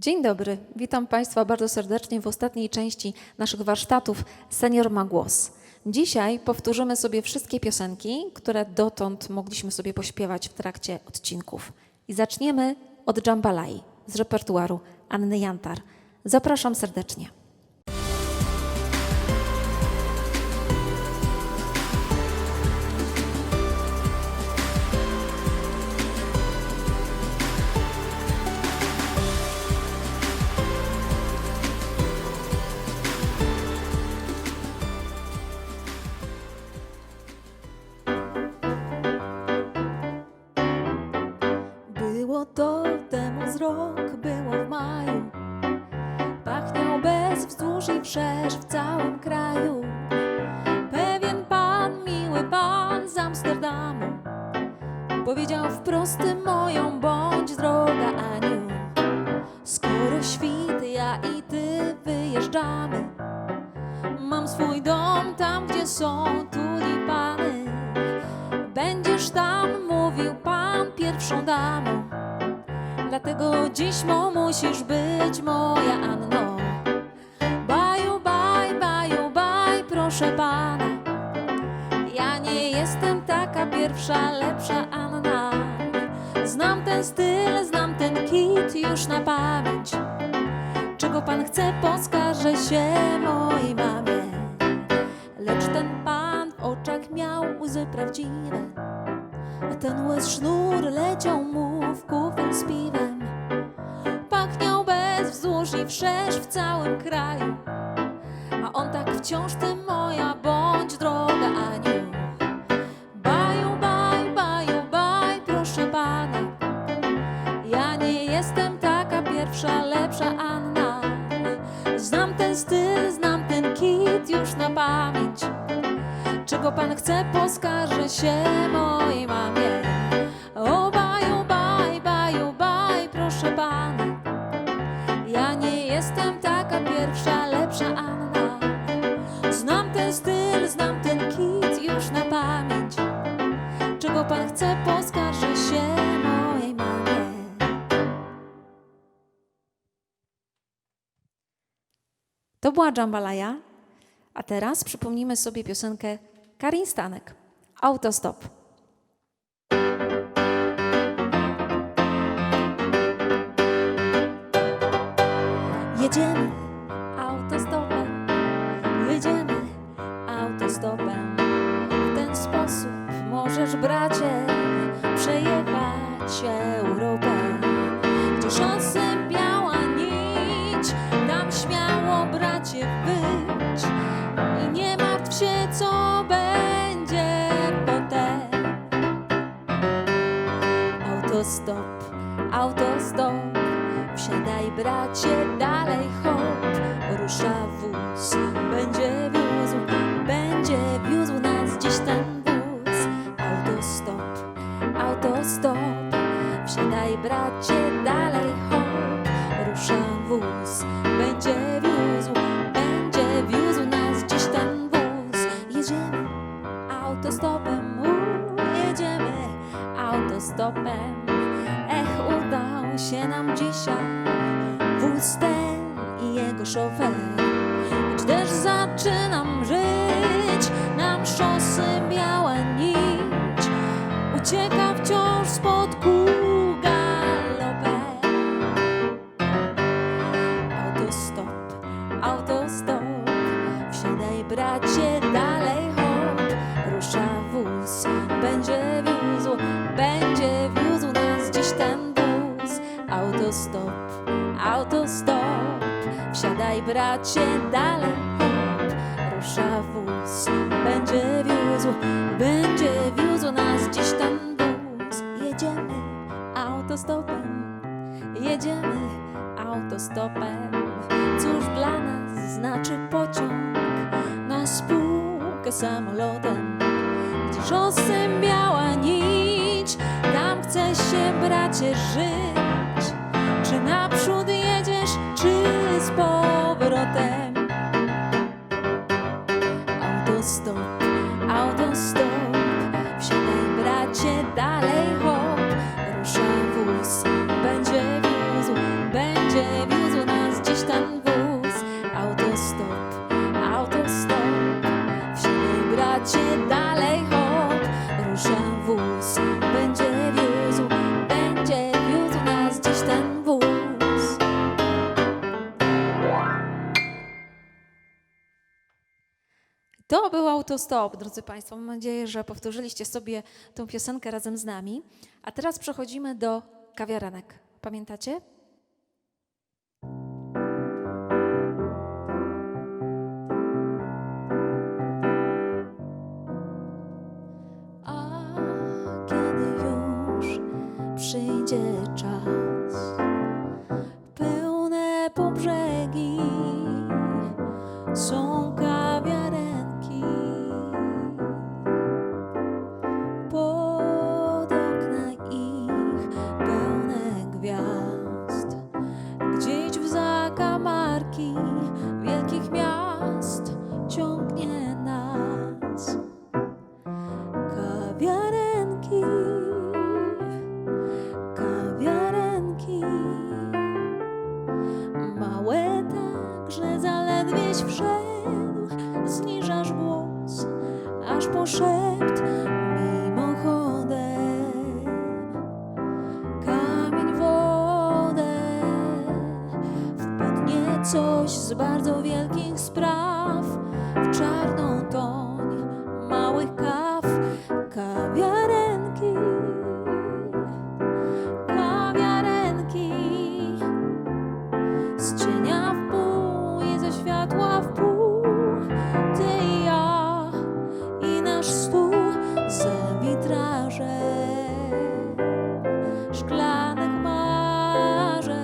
Dzień dobry, witam Państwa bardzo serdecznie w ostatniej części naszych warsztatów Senior ma głos. Dzisiaj powtórzymy sobie wszystkie piosenki, które dotąd mogliśmy sobie pośpiewać w trakcie odcinków. I zaczniemy od Jambalai z repertuaru Anny Jantar. Zapraszam serdecznie. Rok, było w maju. Pachniał bez wzdłuż i wszerz w całym kraju. Pewien pan, miły pan z Amsterdamu, powiedział wprost moją bądź droga Aniu. Skoro świt, ja i ty wyjeżdżamy. Mam swój dom tam, gdzie są tulipany. Będziesz tam, mówił pan pierwszą damą. Dlatego dziś mo musisz być moja Anno. Baju, baj, baju, baj, proszę pana. Ja nie jestem taka pierwsza, lepsza Anna. Znam ten styl, znam ten kit już na pamięć. Czego pan chce, poskarżę się mojej mamie. Lecz ten pan w oczach miał łzy prawdziwe, a ten łez sznur leciał mu w kufel z piwem. Pachniał bez wzdłuż i wszerz w całym kraju, a on tak wciąż ty moja bądź droga Aniu. Baju, baj, baju, baj, proszę pana. Ja nie jestem taka pierwsza, lepsza Anna. Znam ten styl, znam ten kit już na pamięć. Czego pan chce, poskarżę się proszę pana. Ja nie jestem taka pierwsza, lepsza Anna. Znam ten styl, znam ten kit już na pamięć. Czego pan chce, poskarżę się mojej mamie. To była Jambalaya, a teraz przypomnimy sobie piosenkę Karin Stanek, Autostop. Jedziemy autostopem, jedziemy autostopem. W ten sposób możesz, bracie, przejechać Europę. Gdzie szosy biała nić, tam śmiało, bracie, być. I nie martw się, co będzie potem. Autostop, autostop, wsiadaj bracie, dalej hop, rusza wóz, będzie się nam dzisiaj wóz ten i jego szofer. Lecz też zaczynam żyć, nam szosy biała nić. Ucieka wciąż spod kół galopem. Autostop, autostop, wsiadaj bracie, dalej Autostop, autostop, wsiadaj bracie, dalej rusza wóz, będzie wiózł, będzie wiózł nas dziś ten wóz. Jedziemy autostopem, jedziemy autostopem. Cóż dla nas znaczy pociąg na spółkę samolotem? Gdzie szosy biała nić, tam chce się bracie żyć. Naprzód jedziesz, czy z powrotem? Autostop, To autostop, drodzy Państwo. Mam nadzieję, że powtórzyliście sobie tę piosenkę razem z nami. A teraz przechodzimy do kawiarenek. Pamiętacie? Wielkich miast ciągnie nas kawiarenki, kawiarenki. Małe tak, że zaledwieś wszedł, zniżasz głos, aż po kawiarenki, z cienia w pół i ze światła w pół, ty i ja i nasz stół za witrażem szklanych marzeń.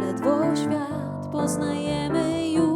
Ledwo świat poznajemy już,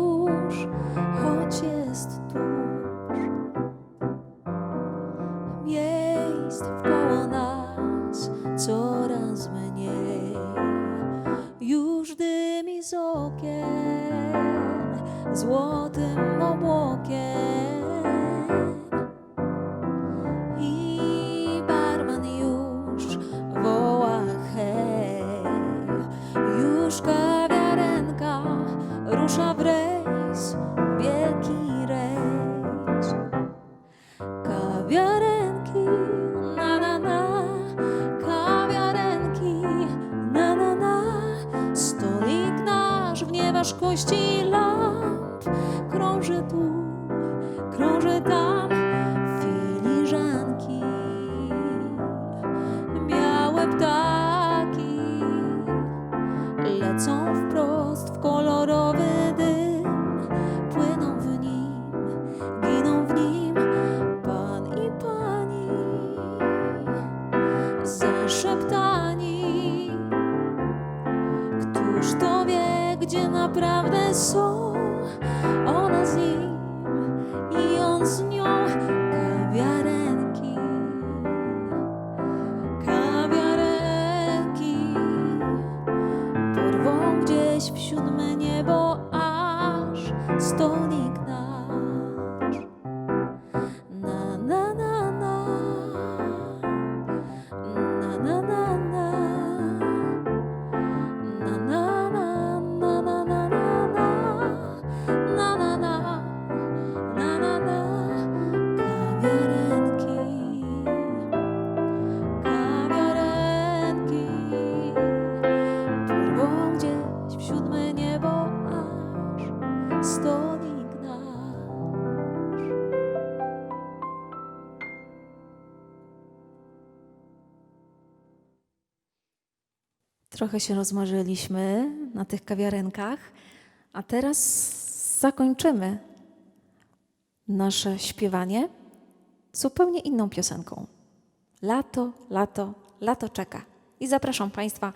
ważkości lat krąży tu, krąży tam. wpadłeś w siódme niebo aż stąd. Trochę się rozmarzyliśmy na tych kawiarenkach, a teraz zakończymy nasze śpiewanie zupełnie inną piosenką. Lato, lato, lato czeka. I zapraszam Państwa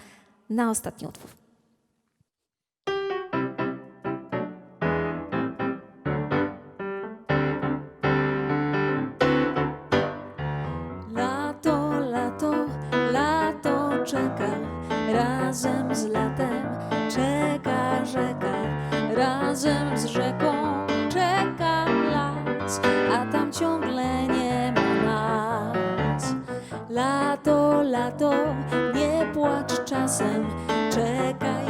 na ostatni utwór. Lato, lato, lato czeka, razem z latem czeka rzeka, razem z rzeką czeka las, a tam ciągle nie ma nas. Lato, lato, nie płacz czasem, czekaj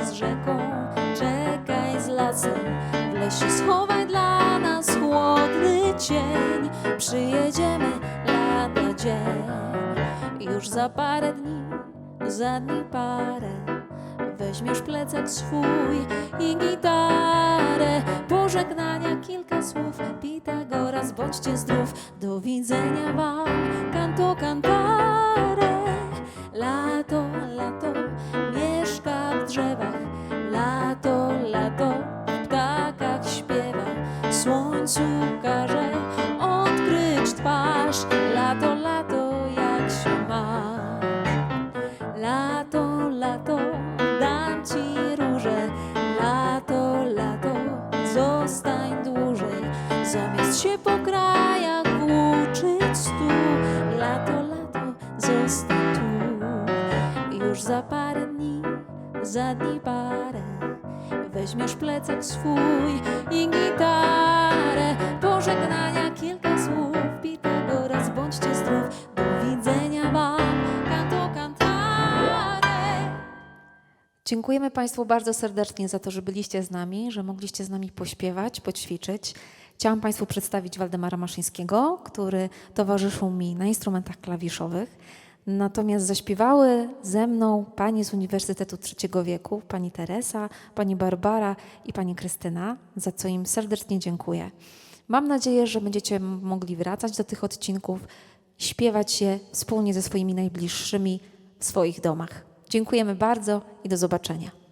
lasem. W lesie schowaj dla nas chłodny cień. Przyjedziemy lada dzień. Już za parę dni, za dni parę. Weźmiesz plecak swój i gitarę. Pożegnania kilka słów. Pitagoras, bądźcie zdrów. Do widzenia wam, kanto cantare. Lato, lato, mieszka w drzewach. Lato, lato, w ptakach śpiewa. Słońcu każe odkryć twarz. Lato, lato, jak się masz. Lato, lato, ci róże. Lato, lato, zostań dłużej. Zamiast się po krajach włóczyć tu. Lato, lato, zostań tu. Już za parę dni, za dni parę. Weźmiesz plecak swój i gitarę. Dziękujemy Państwu bardzo serdecznie za to, że byliście z nami, że mogliście z nami pośpiewać, poćwiczyć. Chciałam Państwu przedstawić Waldemara Maszyńskiego, który towarzyszył mi na instrumentach klawiszowych. Natomiast zaśpiewały ze mną panie z Uniwersytetu Trzeciego Wieku, pani Teresa, pani Barbara i pani Krystyna, za co im serdecznie dziękuję. Mam nadzieję, że będziecie mogli wracać do tych odcinków, śpiewać je wspólnie ze swoimi najbliższymi w swoich domach. Dziękujemy bardzo i do zobaczenia.